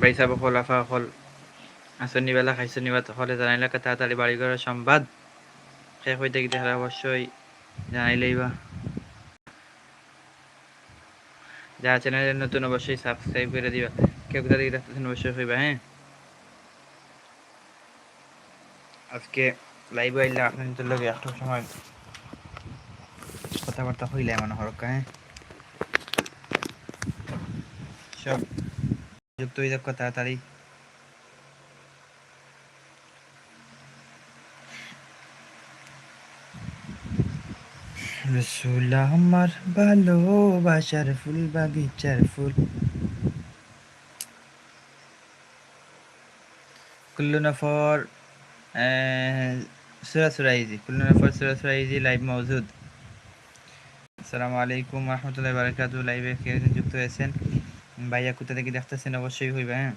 বাইসা বকল আফা হল আসনি বেলা খাইছনি বা হলে জানাইলে তাড়াতাড়ি বাড়ি ঘরের সংবাদ শেষ হইতে গিয়ে তাহলে অবশ্যই জানাইলেই বা যারা চ্যানেলে নতুন অবশ্যই সাবস্ক্রাইব করে দিবা। কেউ কোথা থেকে দেখতেছেন অবশ্যই হইবা হ্যাঁ আজকে লাইভ আইলে আপনাদের লগে একটা সময় কথাবার্তা হইলে মানে হরকা হ্যাঁ সব যুক্ত হয়ে যাক তাড়াতাড়ি রসুল আমার ভালোবাসার ফুল, বাগিচার ফুল। কুল্লু নফর সুরা সুরাইজি লাইভ মৌজুদ আসসালামু আলাইকুম রহমতুল্লাহ বারকাতু লাইভে কে যুক্ত হয়েছেন? ভাইয়া কোথা থেকে দেখতেছেন অবশ্যই হইবে হ্যাঁ?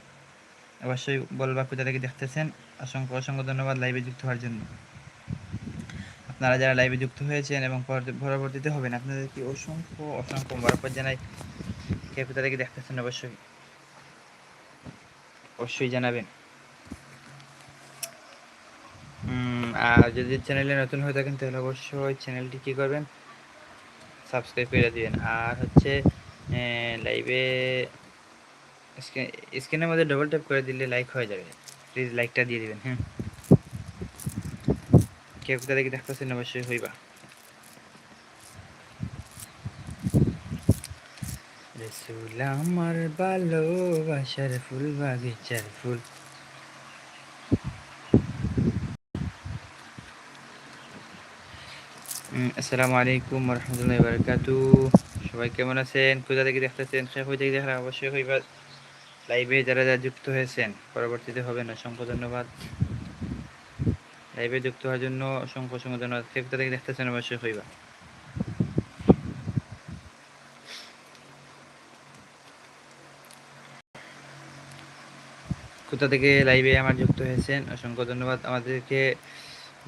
অবশ্যই বলবা কোথা থেকে দেখতেছেন। অসংখ্য অসংখ্য ধন্যবাদ লাইভে যুক্ত হওয়ার জন্য। আপনারা যারা লাইভে যুক্ত হয়েছেন এবং পরবর্তীতে হবেন, আপনাদেরকে অসংখ্য অসংখ্য বরফত জানাই। কে কোথা থেকে দেখতেছেন অবশ্যই। অবশ্যই জানাবেন। আর যদি চ্যানেলে নতুন হয়ে থাকেন, তাহলে অবশ্যই চ্যানেলটি কী করবেন? সাবস্ক্রাইব করে দিবেন। আর হচ্ছে লাইভে স্ক্রিনের মধ্যে ডবল ট্যাপ করে দিলে লাইক হয়ে যাবে প্লিজ লাইকটা দিয়ে দিবেন হ্যাঁ কেউ কোথা থেকে দেখতেছেন অবশ্যই হইবা রসুল আমার ভালোবাসার ফুল বাগিচার ফুল আসসালামু আলাইকুম রহমতুল্লাহ বারকাতু সবাই কেমন আছেন কোথা থেকে দেখতেছেন সে হয়ে থেকে দেখা অবশ্যই হইবা লাইভে যারা যারা যুক্ত হয়েছেন, পরবর্তীতে হবেন অসংখ্য ধন্যবাদ। লাইভে যুক্ত হওয়ার জন্য অসংখ্য অসংখ্য ধন্যবাদ। কে কোথা থেকে দেখতেছেন অবশ্যই হইবা। কোথা থেকে লাইভে আমার যুক্ত হয়েছেন, অসংখ্য ধন্যবাদ। আমাদেরকে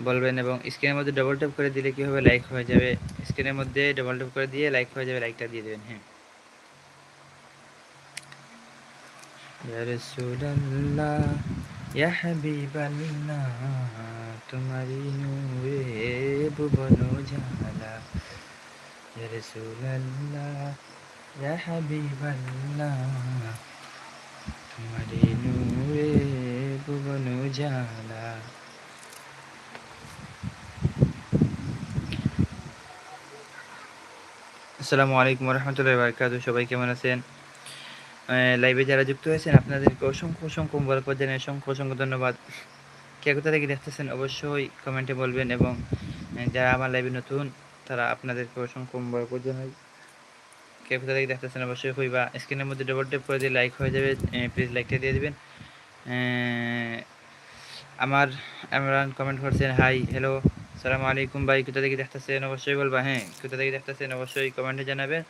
বলবেন এবং স্ক্রিনের মধ্যে ডবল ট্যাপ করে দিলে কি হবে? লাইক হয়ে যাবে। স্ক্রিনের মধ্যে ডবল ট্যাপ করে দিয়ে লাইক হয়ে যাবে লাইকটা দিয়ে দেবেন হ্যাঁ। রাসূলুল্লাহ ইয়া হাবিবাল্লাহ তোমারি নূরে ভুবন জালা ইয়া রাসূলুল্লাহ ইয়া হাবিবাল্লাহ তোমারি নূরে ভুবন জালা আসসালামু আলাইকুম রহমতুল্লাহ বারকাতু সবাই কেমন আছেন লাইভে যারা যুক্ত হয়েছেন, আপনাদেরকে অসংখ্য অসংখ্য বরকত জানাই, অসংখ্য অসংখ্য ধন্যবাদ। কে কোথা থেকে দেখতেছেন, অবশ্যই কমেন্টে বলবেন এবং যারা আমার লাইভে নতুন, তারা আপনাদেরকে অসংখ্য বরকত জানাই। কে কোথা থেকে দেখতেছেন, অবশ্যই হইবা স্ক্রিনের মধ্যে ডবল টেপ করে দিয়ে লাইক হয়ে যাবে প্লিজ লাইকটা দিয়ে দেবেন। আমার ইমরান কমেন্ট করছেন হাই হ্যালো সালামু আলাইকুম ভাই, কোথা থেকে দেখতেছেন? অবশ্যই বলবা হ্যাঁ কোথা থেকে দেখতেছেন, অবশ্যই কমেন্টে জানাবেন।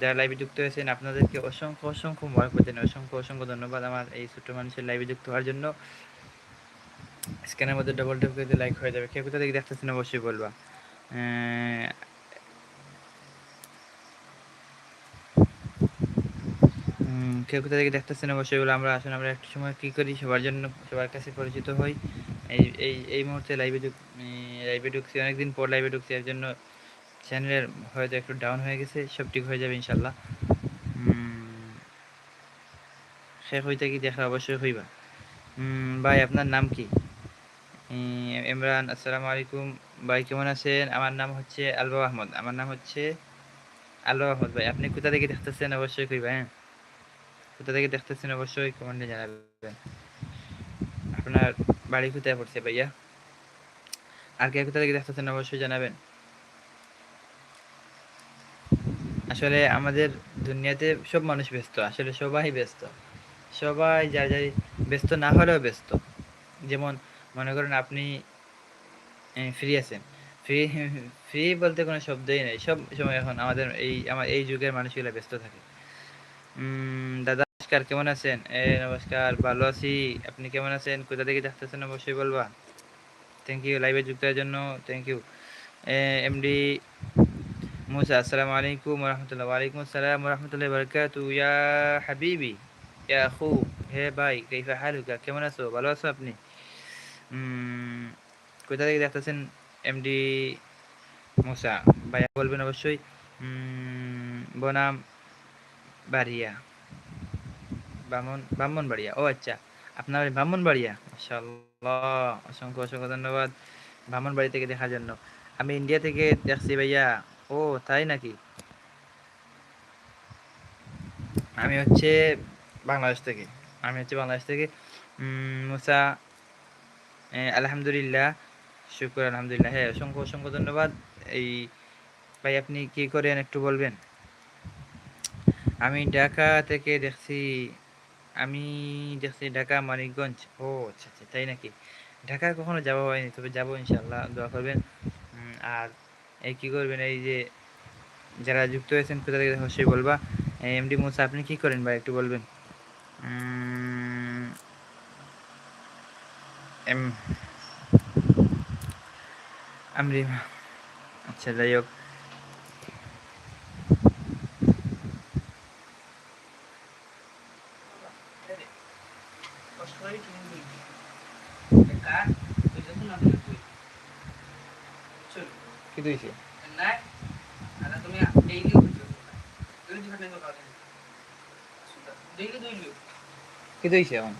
যারা লাইভে যুক্ত হয়েছেন, আপনাদেরকে অসংখ্য অসংখ্য করছেন অসংখ্য অসংখ্য ধন্যবাদ আমার এই ছোট্ট মানুষের লাইভে যুক্ত হওয়ার জন্য। স্ক্যানের মধ্যে ডবল ট্যাপ করে লাইক হয়ে যাবে। কে কোথা থেকে দেখতেছেন অবশ্যই বলবা। কেউ কোথা থেকে দেখতেছেন অবশ্যই বলে আমরা আসলে আমরা একটু সময় কী করি? সবার জন্য সবার কাছে পরিচিত হই। এই এই এই মুহূর্তে লাইভে লাইভে ঢুকছি, অনেকদিন পর লাইভে ঢুকছি, এর জন্য চ্যানেলের হয়তো একটু ডাউন হয়ে গেছে, সব ঠিক হয়ে যাবে ইনশাল্লাহ। শেখ হইতে কি দেখা অবশ্যই হইবা। ভাই, আপনার নাম কি? ইমরান, আসসালামু আলাইকুম। ভাই, কেমন আছেন? আমার নাম হচ্ছে আলবা আহমদ। আমার নাম হচ্ছে আলবা আহমদ। ভাই, আপনি কোথা থেকে দেখতেছেন? অবশ্যই কইবা হ্যাঁ? কোথা থেকে দেখতেছেন? অবশ্যই কমেন্টে জানাবেন। আপনার বাড়ি কোথায় পড়ছে ভাইয়া? আর কে কোথা থেকে দেখতেছেন? অবশ্যই জানাবেন। আসলে আমাদের দুনিয়াতে সব মানুষ ব্যস্ত, আসলে সবাই ব্যস্ত। সবাই যার যার ব্যস্ত না হলেও ব্যস্ত। যেমন মনে করেন আপনি ফ্রি আছেন। ফ্রি ফ্রি বলতে কোনো শব্দই নেই। সব সময় এখন আমাদের এই, আমার এই যুগের মানুষগুলো ব্যস্ত থাকে। দাদা নমস্কার, কেমন আছেন? এ, নমস্কার, ভালো আছি। আপনি কেমন আছেন? কোথা থেকে দেখতেছেন অবশ্যই বলবা। থ্যাংক ইউ লাইভে যুক্ত জন্য। থ্যাংক ইউ এমডি মুসা আসসালামু আলাইকুম রহমতুল্লাহ ওয়ালাইকুম আসসালাম রহমতুল্লাহ বরকাত ইয়া হাবিবি ইয়া আখু হে ভাই কাইফা হালুকা কেমন আছো ভালো আছো আপনি কোথা থেকে দেখতেছেন এমডি মুসা ভাইয়া বলবেন অবশ্যই বনাম বাড়িয়া বামন ব্রাহ্মণ বাড়িয়া ও আচ্ছা আপনার ব্রাহ্মণ বাড়িয়া মাশাআল্লাহ অসংখ্য অসংখ্য ধন্যবাদ ব্রাহ্মণ বাড়ি থেকে দেখার জন্য আমি ইন্ডিয়া থেকে দেখছি ভাইয়া ও, তাই নাকি? আমি হচ্ছে বাংলাদেশ থেকে। আমি হচ্ছে বাংলাদেশ থেকে। মুসা আলহামদুলিল্লাহ, শুক্র, আলহামদুলিল্লাহ। হ্যাঁ অসংখ্য অসংখ্য ধন্যবাদ। এই, ভাই, আপনি কি করেন একটু বলবেন? আমি ঢাকা থেকে দেখছি, আমি দেখছি ঢাকা, মানিকগঞ্জ। ও আচ্ছা আচ্ছা তাই নাকি? ঢাকা কখনো যাওয়া হয়নি, তবে যাব ইনশাল্লাহ দোয়া করবেন। আর এই কি করবেন, এই যে যারা যুক্ত হয়েছেন কোথা অবশ্যই বলবা। এমডি মোসা, আপনি কি করেন ভাই, একটু বলবেন? এম আমরি আচ্ছা যাই হোক কি দিয়েছে কি দিয়েছে এখন।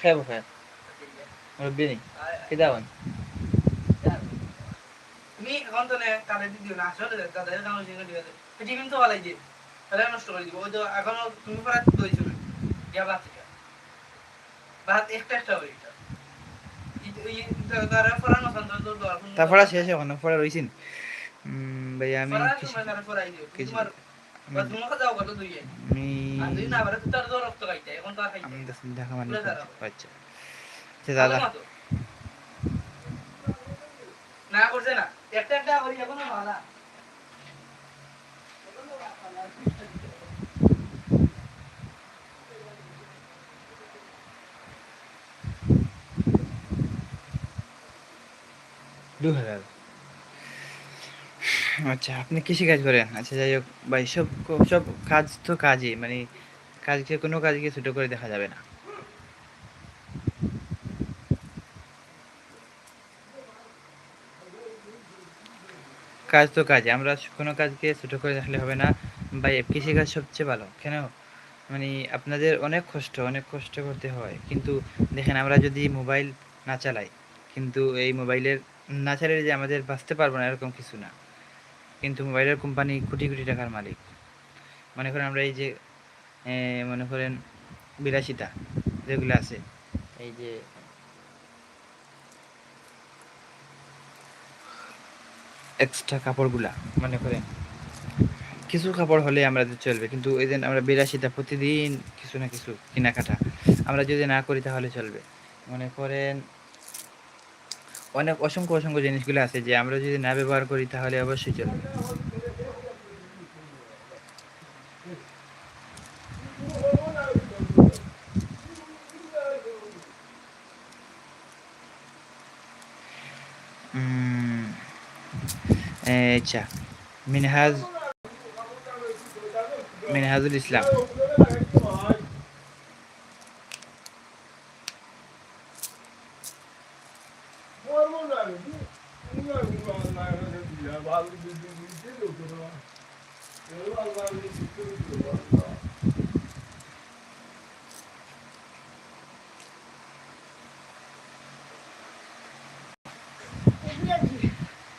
খাব খাব মুরব্বী নেই? কি দাওয়ান তুমি এখন তো নে তাদের দিও না আসলে তাদের কারণে সেখানে দিবে টিফিন তো ভালাই দিয়ে তাহলে নষ্ট করে দিব ওই তো এখনও তুমি পড়া দইছো না ইয়া বাদ থেকে বাদ একটা একটা হই তারপরে শেষ এখন পরে রইছেন ভাই আমি না করছে না একটা একটা করি এখনও ভালো দু হাজার আচ্ছা আপনি কৃষি কাজ করেন? আচ্ছা যাই হোক, ভাই, সব সব কাজ তো কাজই মানে কাজকে, কোনো কাজকে ছোটো করে দেখা যাবে না। কাজ তো কাজ, আমরা কোনো কাজকে ছোটো করে দেখলে হবে না। ভাই কৃষিকাজ সবচেয়ে ভালো, কেন? মানে আপনাদের অনেক কষ্ট অনেক কষ্ট করতে হয়। কিন্তু দেখেন, আমরা যদি মোবাইল না চালাই, কিন্তু এই মোবাইলের না চালিয়ে যে আমাদের বাঁচতে পারব না, এরকম কিছু না। কিন্তু মোবাইলের কোম্পানি কোটি কোটি টাকার মালিক। মনে করেন আমরা এই যে মনে করেন বিলাসিতা যেগুলো আছে, এই যে এক্সট্রা কাপড়গুলা, মনে করেন কিছু কাপড় হলে আমাদের চলবে, কিন্তু এই যে আমরা বিলাসিতা প্রতিদিন কিছু না কিছু কেনাকাটা, আমরা যদি না করি তাহলে চলবে। মনে করেন অনেক অসংখ্য অসংখ্য জিনিসগুলো আছে যে আমরা যদি না ব্যবহার করি তাহলে অবশ্যই চলবে আচ্ছা মিনহাজ মিনহাজুল ইসলাম।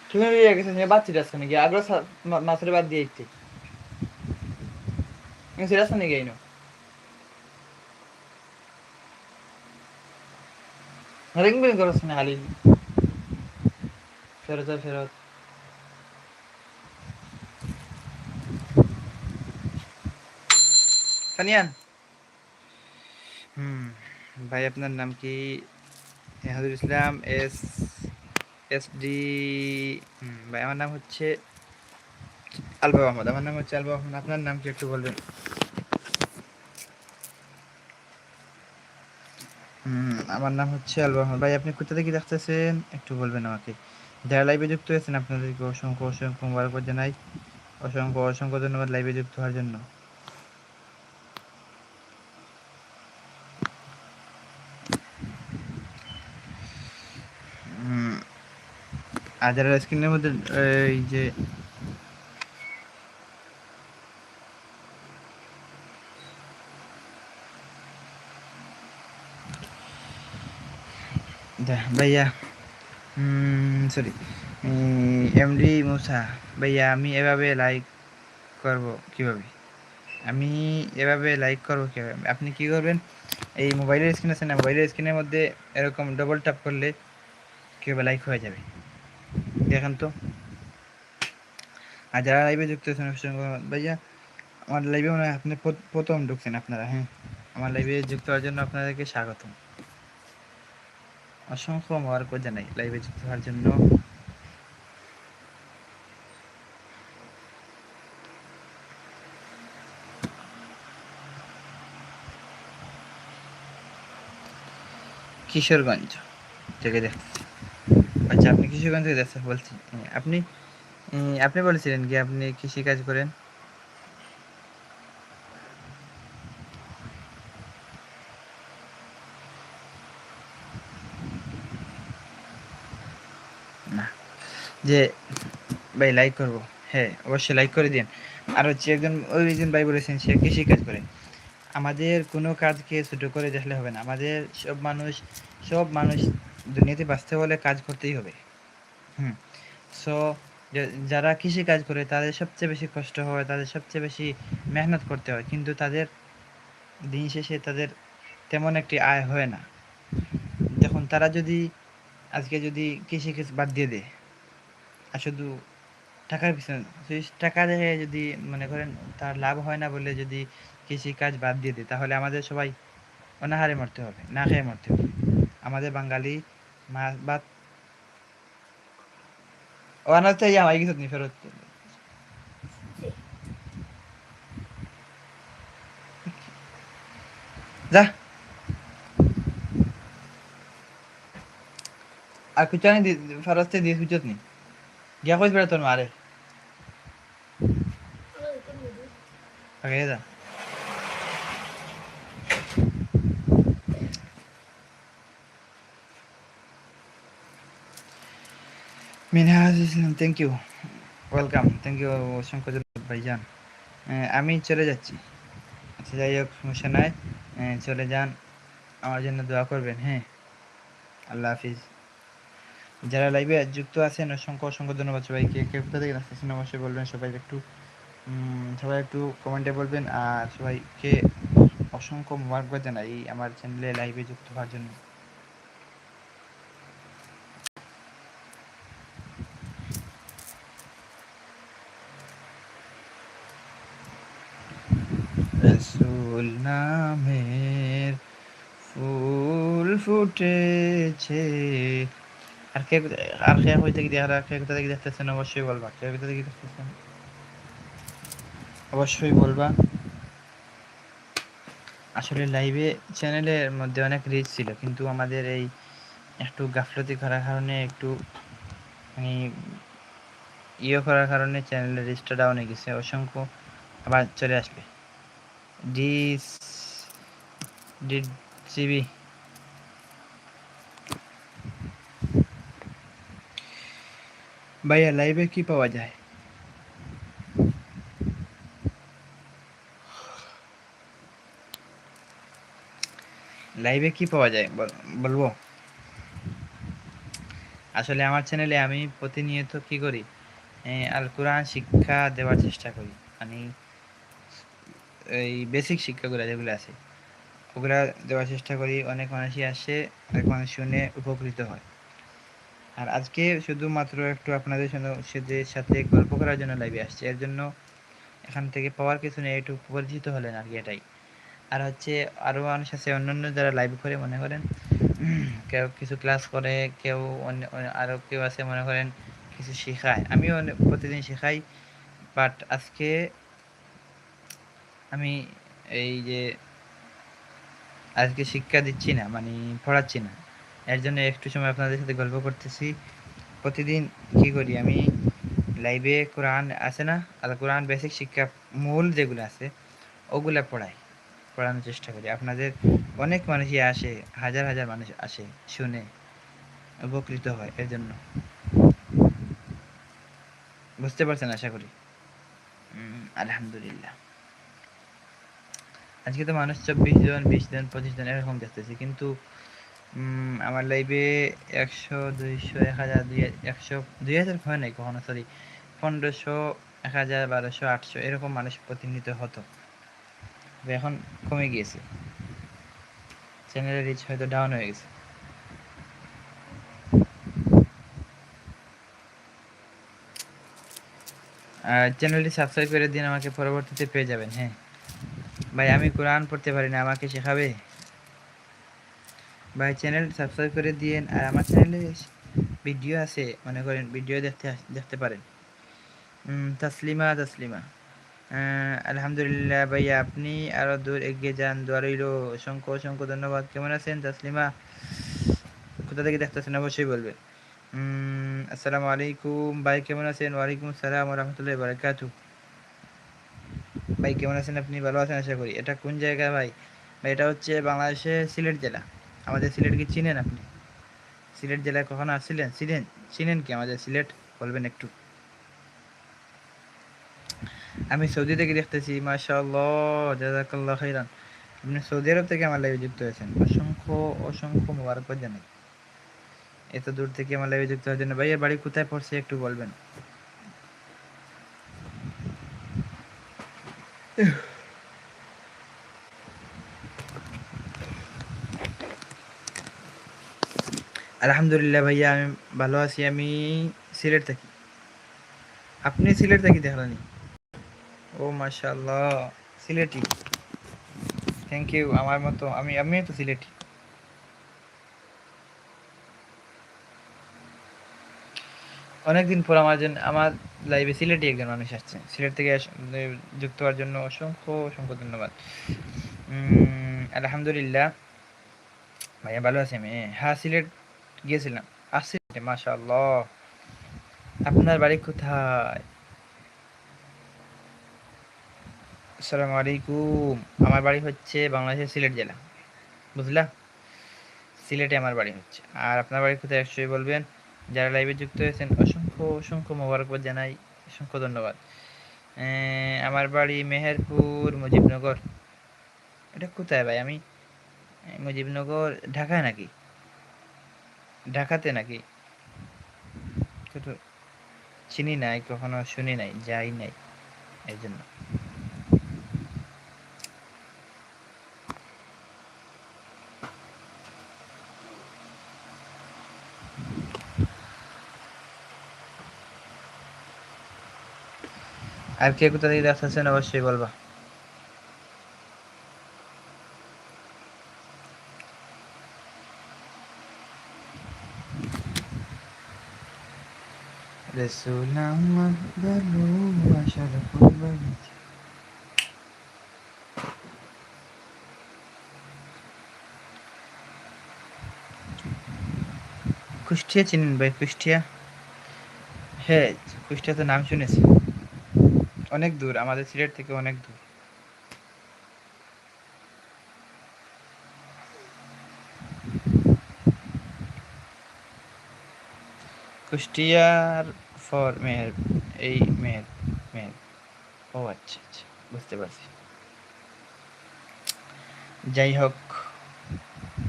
তুমি বিয়ে গেছো নিয়ে বাচ্চাটা আসছে নাকি আগ্রহ মাছের বাদ দিয়ে একটি সেটা আসছে নাকি আইনো রিং বিং করছ না খালি ফেরত আর ফেরত কানিয়ান হুম ভাই আপনার নাম কি Ehadul Islam S S D ভাই, আমার নাম হচ্ছে আলবা আহমদ। আমার নাম হচ্ছে আলবা আহমদ। আপনার নাম কি একটু বলবেন? আমার নাম হচ্ছে আলবা আহমদ। ভাই, আপনি কোথা থেকে দেখতেছেন? একটু বলবেন আমাকে। যারা লাইভে যুক্ত হয়েছেন, আপনাদেরকে অসংখ্য অসংখ্য মোবারকবাদ জানাই। অসংখ্য অসংখ্য ধন্যবাদ লাইভে যুক্ত হওয়ার জন্য। আর স্ক্রিনের মধ্যে এই যে ভাইয়া সরি এমডি মুসা ভাইয়া, আমি এভাবে লাইক করব কীভাবে? আমি এভাবে লাইক করব কীভাবে? আপনি কি করবেন? এই মোবাইলের স্ক্রিন আছে না? মোবাইলের স্ক্রিনের মধ্যে এরকম ডবল ট্যাপ করলে কীভাবে লাইক হয়ে যাবে? দেখেন তো। আর যারা লাইভে যুক্ত আছেন ভাইয়া, আমার লাইভে মনে হয় আপনি প্রথম ঢুকছেন আপনারা হ্যাঁ? আমার লাইভে যুক্ত হওয়ার জন্য আপনাদেরকে স্বাগতম। অসংখ্য মোবারক জানাই লাইভে যুক্ত হওয়ার জন্য। কিশোরগঞ্জ থেকে দেখতেছি। আচ্ছা আপনি কিশোরগঞ্জ থেকে দেখছেন বলছি। হ্যাঁ, আপনি আপনি বলেছিলেন কি আপনি কৃষি কাজ করেন? না যে ভাই লাইক করব। হ্যাঁ অবশ্যই লাইক করে দিন। আর হচ্ছে একজন ওই একজন ভাই বলেছেন সে কৃষি কাজ করে। আমাদের কোনো কাজকে ছোট করে দেখলে হবে না। আমাদের সব মানুষ সব মানুষ দুনিয়াতে বাঁচতে হলে কাজ করতেই হবে। হুম। সো যারা কৃষি কাজ করে, তাদের সবচেয়ে বেশি কষ্ট হয়, তাদের সবচেয়ে বেশি মেহনত করতে হয়। কিন্তু তাদের দিন শেষে তাদের তেমন একটি আয় হয় না। দেখুন, তারা যদি, আজকে যদি কৃষি কাজ বাদ দিয়ে দেয়, আর শুধু টাকার পিছনে টাকা দেখে যদি মনে করেন তার লাভ হয় না বলে যদি কৃষি কাজ বাদ দিয়ে দেয়, তাহলে আমাদের সবাই অনাহারে মরতে হবে, না খেয়ে মরতে হবে। আমাদের বাঙালি মাছ ভাত ও আনাজ তো আমার কিছু নেই ফেরত যা আর কিছু আনি ফেরত দিয়ে কিছু নেই গিয়া কইস বেড়া তোর মারে আগে যা Minhaj Islam thank you welcome thank you অসংখ্য ভাইজান। আমি চলে যাচ্ছি। আচ্ছা যাই হোক, সমস্যা নাই। চলে যান, আমার জন্য দোয়া করবেন হ্যাঁ। আল্লাহ হাফিজ। যারা লাইভে যুক্ত আছেন, অসংখ্য অসংখ্য ধন্যবাদ সবাইকে। কে কোথা থেকে আসতেছেন, অবশ্যই বলবেন, সবাই একটু সবাই একটু কমেন্টে বলবেন। আর সবাইকে অসংখ্য মোবারকবাদ জানাই আমার চ্যানেলে লাইভে যুক্ত হওয়ার জন্য রসুল নামের ফুল ফুটেছে। আর কে আর কে কই থেকে দেখা কে কোথা থেকে দেখতেছেন? অবশ্যই বলবা। কে কোথা থেকে দেখতেছেন? অবশ্যই বলবা। আসলে লাইভে চ্যানেলের মধ্যে অনেক রিচ ছিল, কিন্তু আমাদের এই একটু গাফলতি করার কারণে, একটু মানে ইয়ে করার কারণে চ্যানেলের রিচটা ডাউন হয়ে গেছে। অসংখ্য আবার চলে আসবে। ডিস ডিড সিবি ভাইয়া লাইভে কি পাওয়া যায়? লাইভে কি পাওয়া যায়? বলব? আসলে আমার চ্যানেলে আমি প্রতিনিয়ত কি করি? আল কোরআন শিক্ষা দেওয়ার চেষ্টা করি। মানে এই বেসিক শিক্ষাগুলো যেগুলো আছে, ওগুলা দেওয়ার চেষ্টা করি। অনেক মানুষই আসে, অনেক মানুষ শুনে উপকৃত হয়। আর আজকে শুধুমাত্র একটু আপনাদের সাথে সাথে গল্প করার জন্য লাইভে আসছে। এর জন্য এখান থেকে পাওয়ার কিছু নেই, একটু পরিচিত হলেন আর কি এটাই। আর হচ্ছে আরও মানুষ আছে অন্যান্য যারা লাইভ করে, মনে করেন, কেউ কিছু ক্লাস করে, কেউ অন্য আরও কেউ আছে, মনে করেন, কিছু শেখায়। আমিও প্রতিদিন শেখাই বাট আজকে আমি এই যে, আজকে শিক্ষা দিচ্ছি না মানে পড়াচ্ছি না। এর জন্য একটু সময় আপনাদের সাথে গল্প করতেছি। প্রতিদিন কি করি? আমি লাইভে কোরআন আছে না? আল কোরআন বেসিক শিক্ষা মূল যেগুলো আছে, ওগুলা পড়াই, পড়ানোর চেষ্টা করি। আপনাদের অনেক মানুষই আসে, হাজার হাজার মানুষ আসে, শুনে, উপকৃত হয় এর জন্য। বুঝতে পারছেন আশা করি? আলহামদুলিল্লাহ। আজকে তো মানুষ চব্বিশ জন, বিশ জন, পঁচিশ জন এরকম দেখতেছি, কিন্তু আমার লাইভে একশো, দুইশো, এক হাজার, দুই একশো, দুই হাজার হয় নাই কখনো সরি পনেরোশো, এক হাজার, বারোশো, আটশো, এরকম মানুষ প্রতিনিধিত হতো। এখন কমে গিয়েছে। চ্যানেলের রিচ হয়তো ডাউন হয়ে গেছে। চ্যানেলটি সাবস্ক্রাইব করে দিন, আমাকে পরবর্তীতে পেয়ে যাবেন হ্যাঁ। ভাই, আমি কোরআন পড়তে পারি না, আমাকে শেখাবে? ভাই চ্যানেল সাবস্ক্রাইব করে দিয়েন। আর আমার চ্যানেলে ভিডিও আছে, মনে করেন ভিডিও দেখতে দেখতে পারেন। তাসলিমা তাসলিমা। আলহামদুলিল্লাহ ভাইয়া, আপনি আরও দূর এগিয়ে যান। দোয়া রইল। অসংখ্য অসংখ্য ধন্যবাদ। কেমন আছেন তাসলিমা? কোথা থেকে দেখতেছেন? অবশ্যই বলবেন। আসসালামু আলাইকুম। ভাই, কেমন আছেন? ওয়ালাইকুম আসসালাম রহমতুল্লাহ বারাকাতু। ভাই, কেমন আছেন আপনি? ভালো আছেন আশা করি। এটা কোন জায়গা ভাই? ভাই, এটা হচ্ছে বাংলাদেশের সিলেট জেলা। আমাদের সিলেট কি চিনেন আপনি? সিলেট জেলায় কখনো আসছিলেন? চিনেন? চিনেন কি আমাদের সিলেট? বলবেন একটু। আমি সৌদি থেকে দেখতেছি জাযাকাল্লাহ খাইরান আপনি সৌদি আরব থেকে আমার লাইভে যুক্ত হয়েছেন। অসংখ্য অসংখ্য মোবারকবাদ জানাই। এত দূর থেকে আমার লাইভে যুক্ত হওয়ার জন্য। ভাইয়ের বাড়ি কোথায় পড়ছে একটু বলবেন? আলহামদুলিল্লাহ ভাইয়া, আমি ভালো আছি। আমি সিলেট থাকি। আপনি সিলেট থাকি দেখলানি ও, মাশাআল্লাহ। সিলেটি। থ্যাংক ইউ আমার মতো। আমি, আমিও তো সিলেটি। অনেকদিন পর আমার জন্য, আমার লাইভে সিলেটি একজন মানুষ আসছে। সিলেট থেকে যুক্ত হওয়ার জন্য অসংখ্য অসংখ্য ধন্যবাদ। আলহামদুলিল্লাহ। ভাইয়া ভালো আছি আমি? হ্যাঁ সিলেট গিয়েছিলাম। আসছি মাশাআল্লাহ। আপনার বাড়ি কোথায়? আসসালামু আলাইকুম। আমার বাড়ি হচ্ছে বাংলাদেশের সিলেট জেলা। বুঝলা? সিলেটে আমার বাড়ি হচ্ছে। আর আপনার বাড়ি কোথায় অবশ্যই বলবেন। যারা লাইভে যুক্ত হয়েছেন, অসংখ্য অসংখ্য মোবারকবাদ জানাই, অসংখ্য ধন্যবাদ। আমার বাড়ি মেহেরপুর, মুজিবনগর। এটা কোথায় ভাই? আমি মুজিবনগর, ঢাকায় নাকি? ঢাকাতে নাকি? চিনি নাই, কখনো শুনি নাই, যাই নাই এই জন্য আর কে কোথা থেকে দেখতেছেন? অবশ্যই বলবা। আমার ভালোবাসার কুরবানি কুষ্টিয়া চিনেন ভাই, কুষ্টিয়া। হ্যাঁ কুষ্টিয়া তো নাম শুনেছি। অনেক দূর, আমাদের সিলেট থেকে অনেক দূর। কুষ্টিয়ার ফর মেহের এই মেহের মেহের। ও আচ্ছা আচ্ছা বুঝতে পারছি। যাই হোক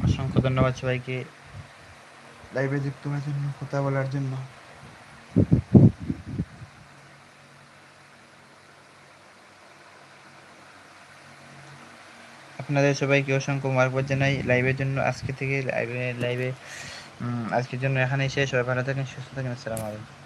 অসংখ্য ধন্যবাদ সবাইকে। লাইভে যুক্ত হওয়ার জন্য কথা বলার জন্য। আপনাদের সবাইকে অসংখ্য মার্কবাদ জানাই লাইভের জন্য। আজকে থেকে লাইভে লাইভে আজকের জন্য এখানেই শেষ। সবাই ভালো থাকেন সুস্থ থাকেন। আসসালামু আলাইকুম।